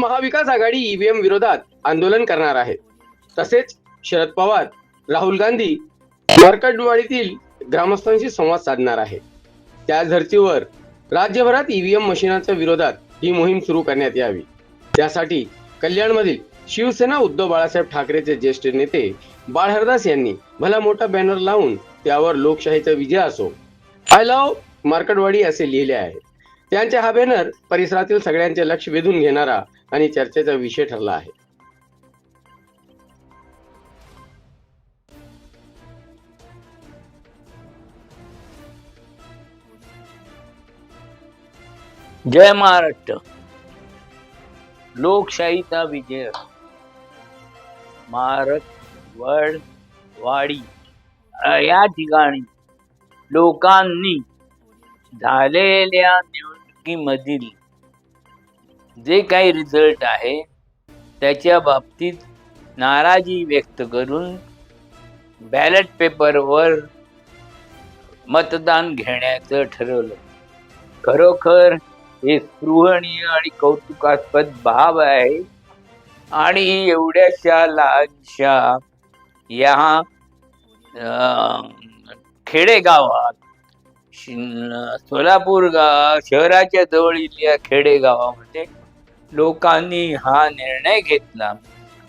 महाविकास आघाडी EVM विरोधात आंदोलन करणार आहे. तसेच शरद पवार राहुल गांधी मार्कडवाडीतील ग्रामस्थांशी संवाद साधणार आहे. त्या धर्तीवर राज्यभरात ईव्हीएम मशिनाच्या विरोधात ही मोहीम सुरू करण्यात यावी. त्यासाठी कल्याणमधील शिवसेना उद्धव बाळासाहेब ठाकरेचे ज्येष्ठ नेते बाळहरदास यांनी भला मोठा बॅनर लावून त्यावर लोकशाहीचा विजय असो. आय लव्ह मार्कडवाडी असे लिहिले आहे. त्यांच्या हा बॅनर परिसरातील सगळ्यांचे लक्ष वेधून घेणारा आणि चर्चेचा विषय ठरला आहे. जय महाराष्ट्र. लोकशाहीचा विजय. महाराष्ट्र वड वाडी या ठिकाणी लोकांनी झालेल्या निवडणुकीमधील जे काही रिझल्ट आहे त्याच्या बाबतीत नाराजी व्यक्त करून बॅलेट पेपरवर मतदान घेण्याचं ठरवलं. खरोखर हे स्पृहणीय आणि कौतुकास्पद बाब आहे आणि एवढ्याशा लहानशा या खेडेगावात सोलापूर गाव शहराच्या जवळील या खेडेगावामध्ये लोकांनी हा निर्णय घेतला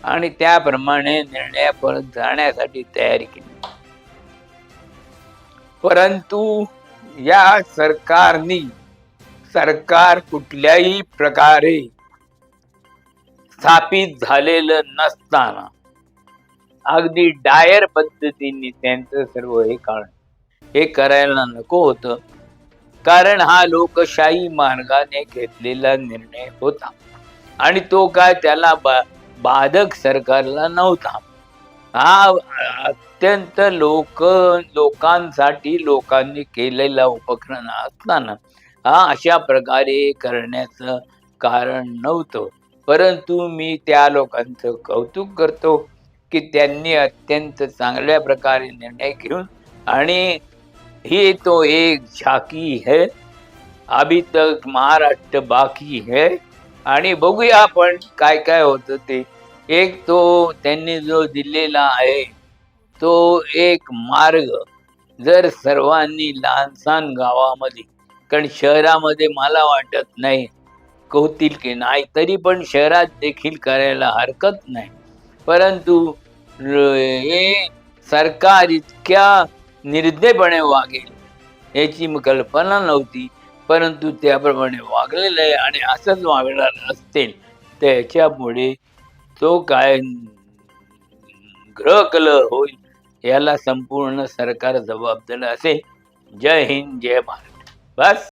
आणि त्याप्रमाणे निर्णयापर्यंत जाण्यासाठी तयारी केली. परंतु या सरकारनी सरकार कुठल्याही प्रकारे स्थापित झालेलं नसताना अगदी डायर पद्धतीने त्यांचं सर्व हे कारण हे करायला नको होतं. कारण हा लोकशाही मार्गाने घेतलेला निर्णय होता. आणि तो काय त्याला बा बाधक सरकारला नव्हता. हा अत्यंत लोक लोकांसाठी लोकांनी केलेला उपक्रम असताना हा अशा प्रकारे करण्याचं कारण नव्हतं. परंतु मी त्या लोकांचं कौतुक करतो की त्यांनी अत्यंत चांगल्या प्रकारे निर्णय घेऊन आणि ही तो एक झाकी है अभी तक महाराष्ट्र बाकी है। आणि बघूया आपण काय काय होतं ते. एक तो त्यांनी जो दिलेला आहे तो एक मार्ग. जर सर्वांनी लहानसहान गावामध्ये कारण शहरामध्ये मला वाटत नाही होतील की नाही तरी पण शहरात देखील करायला हरकत नाही. परंतु हे सरकार इतक्या निर्दयपणे वागेल याची कल्पना नव्हती परंतु त्याप्रमाणे वागलेलं आहे आणि असंच वागणार असतील त्याच्यामुळे तो काय ग्रह कलर होईल याला संपूर्ण सरकार जबाबदार असेल. जय हिंद जय भारत. बस.